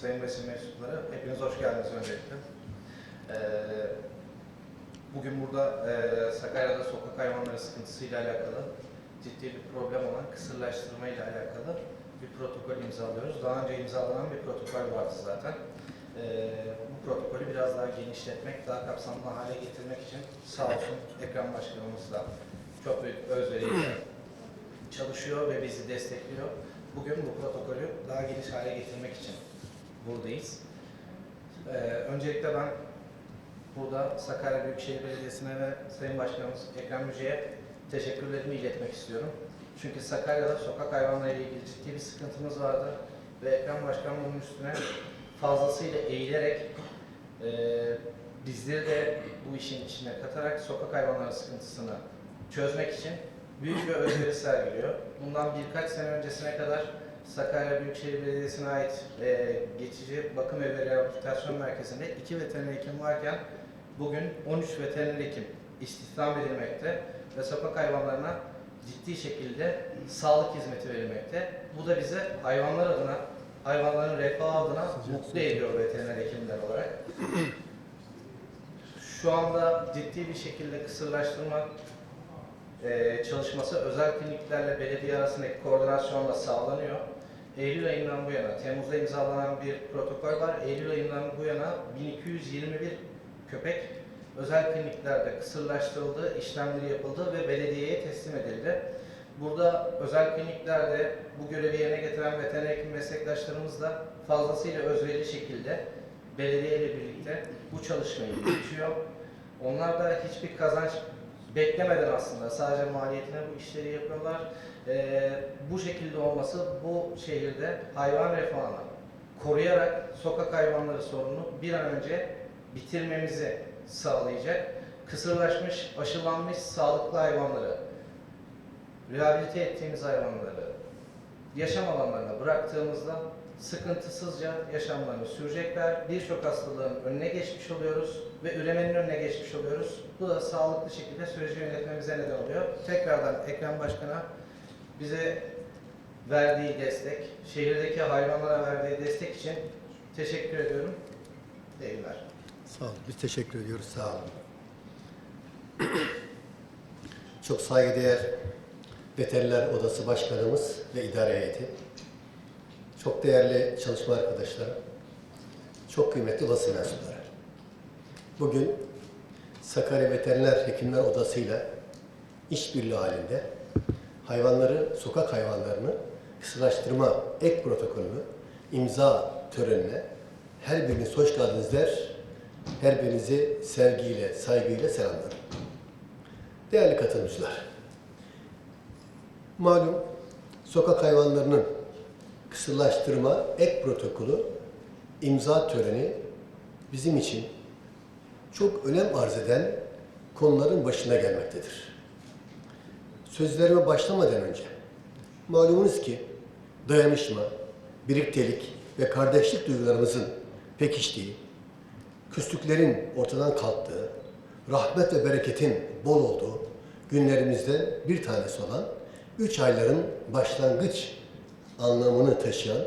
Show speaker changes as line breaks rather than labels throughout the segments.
sayın basın mensupları, hepiniz hoş geldiniz öncelikle. Ee, bugün burada e, Sakarya'da sokak hayvanları sıkıntısıyla alakalı ciddi bir problem olan kısırlaştırma ile alakalı bir protokol imzalıyoruz. Daha önce imzalanan bir protokol vardı zaten. Ee, bu protokolü biraz daha genişletmek, daha kapsamlı hale getirmek için sağ olsun Ekrem Başkanımız da çok büyük özveriyle çalışıyor ve bizi destekliyor. Bugün bu protokolü daha geniş hale getirmek için buradayız. Ee, öncelikle ben burada Sakarya Büyükşehir Belediyesi'ne ve Sayın Başkanımız Ekrem Müce'ye teşekkürlerimi iletmek istiyorum. Çünkü Sakarya'da sokak hayvanları ile ilgili ciddi bir sıkıntımız vardı ve Ekrem Başkan bunun üstüne fazlasıyla eğilerek e, bizleri de bu işin içine katarak sokak hayvanları sıkıntısını çözmek için büyük bir özveri sergiliyor. Bundan birkaç sene öncesine kadar Sakarya Büyükşehir Belediyesi'ne ait e, geçici bakım evi rehabilitasyon merkezinde iki veteriner hekim varken bugün 13 veteriner hekim istihdam edilmekte ve sokak hayvanlarına ciddi şekilde sağlık hizmeti verilmekte. Bu da bize hayvanlar adına, hayvanların refahı adına mutlu ediyor veteriner hekimler olarak. Şu anda ciddi bir şekilde kısırlaştırma e, çalışması özel kliniklerle belediye arasındaki koordinasyonla sağlanıyor. Eylül ayından bu yana, Temmuz'da imzalanan bir protokol var. Eylül ayından bu yana 1221 köpek özel kliniklerde kısırlaştırıldı, işlemleri yapıldı ve belediyeye teslim edildi. Burada özel kliniklerde bu görevi yerine getiren veteriner hekim meslektaşlarımız da fazlasıyla özverili şekilde belediye ile birlikte bu çalışmayı yürütüyor. Onlar da hiçbir kazanç beklemeden aslında sadece maliyetine bu işleri yapıyorlar. Ee, bu şekilde olması bu şehirde hayvan refahını koruyarak sokak hayvanları sorununu bir an önce bitirmemizi sağlayacak. Kısırlaşmış, aşılanmış sağlıklı hayvanları, rehabilite ettiğimiz hayvanları yaşam alanlarına bıraktığımızda sıkıntısızca yaşamlarını sürecekler. Birçok hastalığın önüne geçmiş oluyoruz ve üremenin önüne geçmiş oluyoruz. Bu da sağlıklı şekilde süreci yönetmemize neden oluyor. Tekrardan Ekrem Başkan'a bize verdiği destek, şehirdeki hayvanlara verdiği destek için teşekkür ediyorum. Teşekkürler.
Sağ olun. Biz teşekkür ediyoruz. Sağ olun. Çok saygıdeğer Veteriner Odası Başkanımız ve idare heyeti. Çok değerli çalışma arkadaşlarım. Çok kıymetli basın mensupları. Bugün Sakarya Veteriner Hekimler Odası'yla işbirliği halinde hayvanları, sokak hayvanlarını kısırlaştırma ek protokolünü imza törenine her biriniz hoş geldiniz der. Her birinizi sevgiyle, saygıyla selamlarım. Değerli katılımcılar, malum sokak hayvanlarının kısırlaştırma ek protokolü imza töreni bizim için çok önem arz eden konuların başına gelmektedir. Sözlerime başlamadan önce malumunuz ki dayanışma, birliktelik ve kardeşlik duygularımızın pekiştiği, küslüklerin ortadan kalktığı, rahmet ve bereketin bol olduğu günlerimizden bir tanesi olan üç ayların başlangıç anlamını taşıyan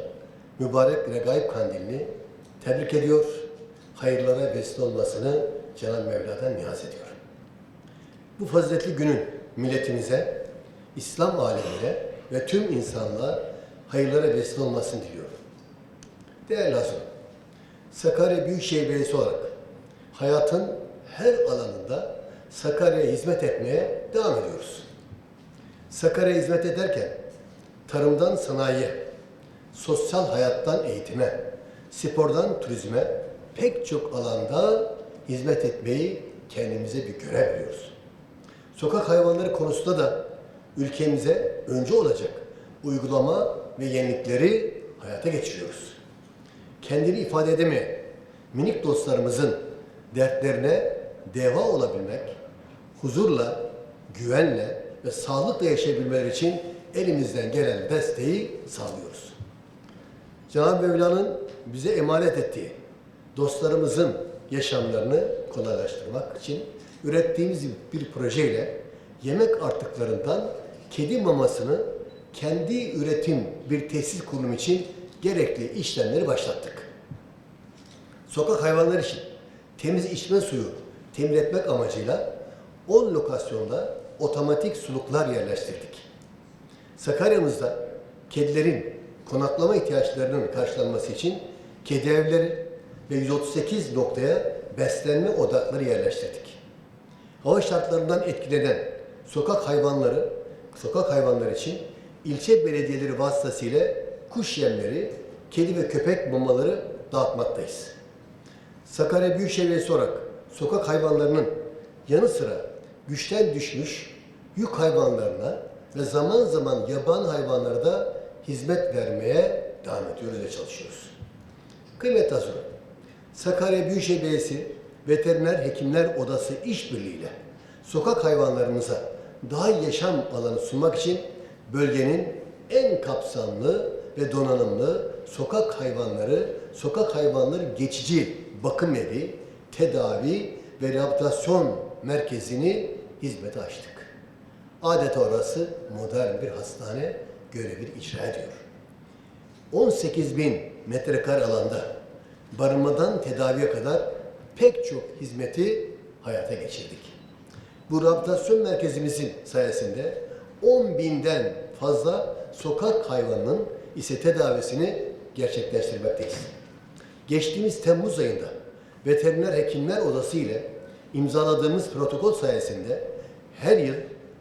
mübarek Regaib Kandilini tebrik ediyor, hayırlara vesile olmasını Cenab-ı Mevla'dan niyaz ediyorum. Bu faziletli günün milletimize, İslam alemine ve tüm insanlığa hayırlara vesile olmasını diliyorum. Değerli Hazırım, Sakarya Büyükşehir Belediyesi olarak hayatın her alanında Sakarya'ya hizmet etmeye devam ediyoruz. Sakarya'ya hizmet ederken tarımdan sanayiye, sosyal hayattan eğitime, spordan turizme pek çok alanda hizmet etmeyi kendimize bir görev biliyoruz. Sokak hayvanları konusunda da ülkemize önce olacak uygulama ve yenilikleri hayata geçiriyoruz. Kendini ifade edemeyen minik dostlarımızın dertlerine deva olabilmek, huzurla, güvenle ve sağlıkla yaşayabilmeleri için elimizden gelen desteği sağlıyoruz. Cenab-ı Mevla'nın bize emanet ettiği dostlarımızın yaşamlarını kolaylaştırmak için ürettiğimiz bir projeyle yemek artıklarından kedi mamasını kendi üretim bir tesis kurum için gerekli işlemleri başlattık. sokak hayvanları için temiz içme suyu temin etmek amacıyla 10 lokasyonda otomatik suluklar yerleştirdik. Sakarya'mızda kedilerin konaklama ihtiyaçlarının karşılanması için kedi evleri ve 138 noktaya beslenme odakları yerleştirdik. Hava şartlarından etkilenen sokak hayvanları, sokak hayvanları için ilçe belediyeleri vasıtasıyla kuş yemleri, kedi ve köpek mamaları dağıtmaktayız. Sakarya Büyükşehir Belediyesi olarak sokak hayvanlarının yanı sıra güçten düşmüş yük hayvanlarına ve zaman zaman yaban hayvanlara da hizmet vermeye devam ediyoruz ve çalışıyoruz. Kıymetli Hazır, Sakarya Büyükşehir Belediyesi Veteriner Hekimler Odası işbirliğiyle sokak hayvanlarımıza daha yaşam alanı sunmak için bölgenin en kapsamlı ve donanımlı sokak hayvanları, sokak hayvanları geçici bakım evi, tedavi ve rehabilitasyon merkezini hizmete açtık. Adeta orası modern bir hastane görevini icra ediyor. 18 bin metrekare alanda barınmadan tedaviye kadar pek çok hizmeti hayata geçirdik. Bu rehabilitasyon merkezimizin sayesinde 10 binden fazla sokak hayvanının ise tedavisini gerçekleştirmekteyiz. Geçtiğimiz Temmuz ayında Veteriner Hekimler Odası ile imzaladığımız protokol sayesinde her yıl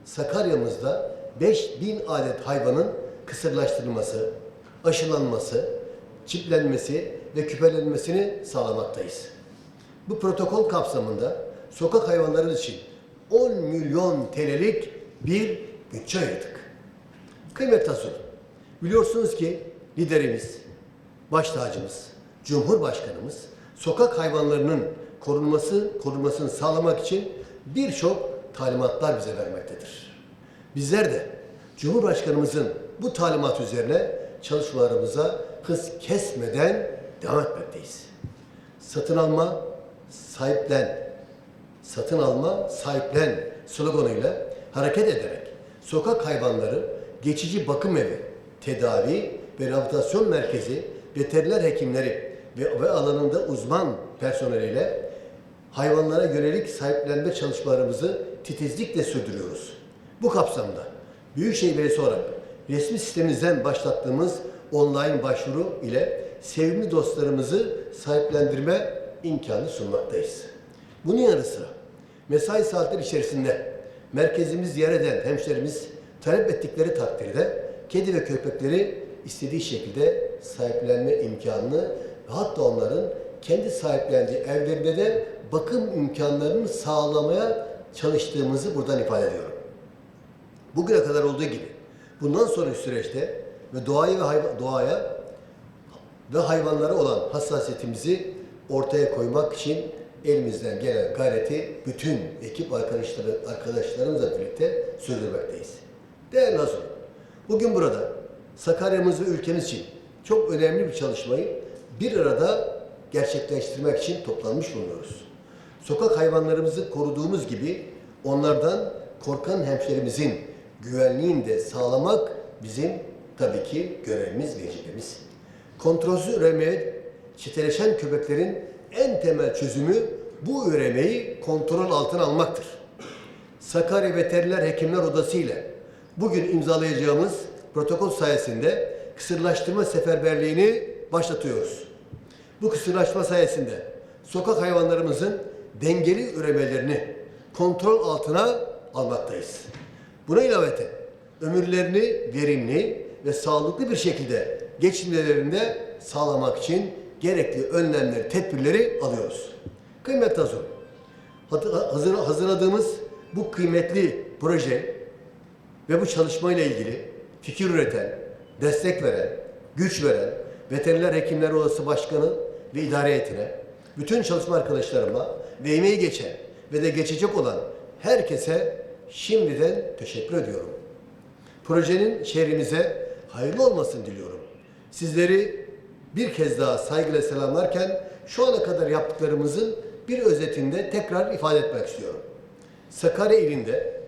Sakarya'mızda 5000 adet hayvanın kısırlaştırılması, aşılanması, çiplenmesi ve küpelenmesini sağlamaktayız. Bu protokol kapsamında sokak hayvanları için 10 milyon TL'lik bir bütçe ayırdık. Kıymetli Hasun, biliyorsunuz ki liderimiz, baş tacımız, Cumhurbaşkanımız sokak hayvanlarının korunması, korunmasını sağlamak için birçok talimatlar bize vermektedir. Bizler de Cumhurbaşkanımızın bu talimat üzerine çalışmalarımıza hız kesmeden devam etmekteyiz. Satın alma, sahiplen, satın alma, sahiplen sloganıyla hareket ederek sokak hayvanları geçici bakım evi, tedavi ve rehabilitasyon merkezi, veteriner hekimleri ve, ve alanında uzman personeliyle hayvanlara yönelik sahiplenme çalışmalarımızı titizlikle sürdürüyoruz. Bu kapsamda Büyükşehir Belediyesi olarak resmi sistemimizden başlattığımız online başvuru ile sevimli dostlarımızı sahiplendirme imkanı sunmaktayız. Bunun yanı sıra mesai saatleri içerisinde merkezimiz ziyaret eden hemşerimiz talep ettikleri takdirde kedi ve köpekleri istediği şekilde sahiplenme imkanını ve hatta onların kendi sahiplendiği evlerinde de bakım imkanlarını sağlamaya çalıştığımızı buradan ifade ediyorum. Bugüne kadar olduğu gibi bundan sonraki süreçte ve doğaya ve hayva- doğaya ve hayvanlara olan hassasiyetimizi ortaya koymak için elimizden gelen gayreti bütün ekip arkadaşları, arkadaşlarımızla birlikte sürdürmekteyiz. Değerli Hazır, bugün burada Sakarya'mız ve ülkemiz için çok önemli bir çalışmayı bir arada gerçekleştirmek için toplanmış bulunuyoruz. Sokak hayvanlarımızı koruduğumuz gibi onlardan korkan hemşerimizin güvenliğini de sağlamak bizim tabii ki görevimiz, vecibemiz. Kontrolsüz üremeye çeteleşen köpeklerin en temel çözümü bu üremeyi kontrol altına almaktır. Sakarya Veteriner Hekimler Odası ile bugün imzalayacağımız protokol sayesinde kısırlaştırma seferberliğini başlatıyoruz. Bu kısırlaşma sayesinde sokak hayvanlarımızın dengeli üremelerini kontrol altına almaktayız. Buna ilaveten ömürlerini verimli ve sağlıklı bir şekilde geçirmelerini de sağlamak için gerekli önlemleri, tedbirleri alıyoruz. Kıymetli Hazır, hazır, hazırladığımız bu kıymetli proje ve bu çalışmayla ilgili fikir üreten, destek veren, güç veren Veteriner Hekimler Odası Başkanı ve idare heyetine, bütün çalışma arkadaşlarıma ve emeği geçen ve de geçecek olan herkese şimdiden teşekkür ediyorum. Projenin şehrimize hayırlı olmasını diliyorum. Sizleri bir kez daha saygıyla selamlarken şu ana kadar yaptıklarımızın bir özetinde tekrar ifade etmek istiyorum. Sakarya ilinde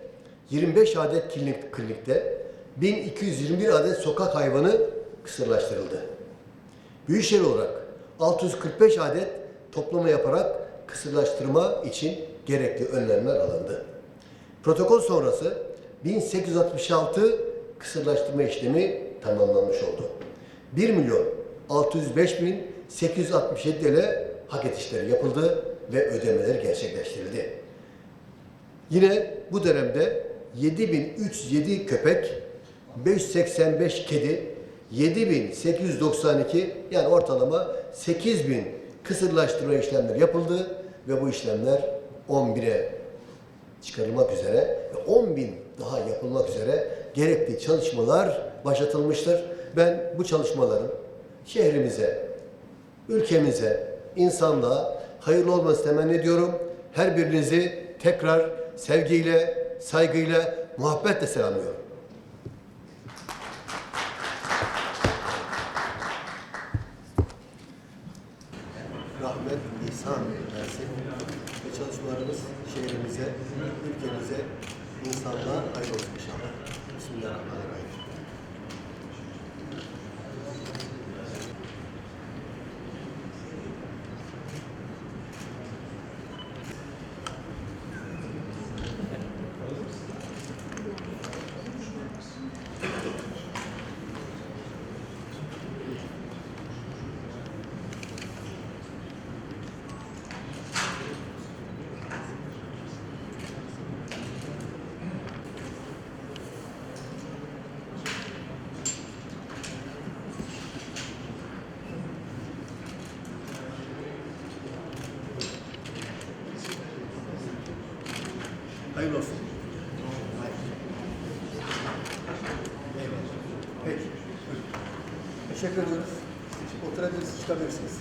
25 adet klinik, klinikte 1221 adet sokak hayvanı kısırlaştırıldı. Büyükşehir olarak 645 adet toplama yaparak kısırlaştırma için gerekli önlemler alındı. Protokol sonrası 1866 kısırlaştırma işlemi tamamlanmış oldu. 1 milyon 605 bin 867 TL hak etişleri yapıldı ve ödemeler gerçekleştirildi. Yine bu dönemde 7307 köpek, 585 kedi, 7892 yani ortalama 8000 kısırlaştırma işlemleri yapıldı ve bu işlemler 11'e çıkarılmak üzere ve 10 bin daha yapılmak üzere gerekli çalışmalar başlatılmıştır. Ben bu çalışmaların şehrimize, ülkemize, insanlığa hayırlı olmasını temenni ediyorum. Her birinizi tekrar sevgiyle, saygıyla, muhabbetle selamlıyorum. Rahmet, ihsan versin. Ve çalışmalarımız şehrimize, ülkemize, insanlığa hayırlı olsun inşallah. Bismillahirrahmanirrahim. Hayırlı olsun. Peki. Teşekkür ediyoruz. Oturabilirsiniz, çıkabilirsiniz.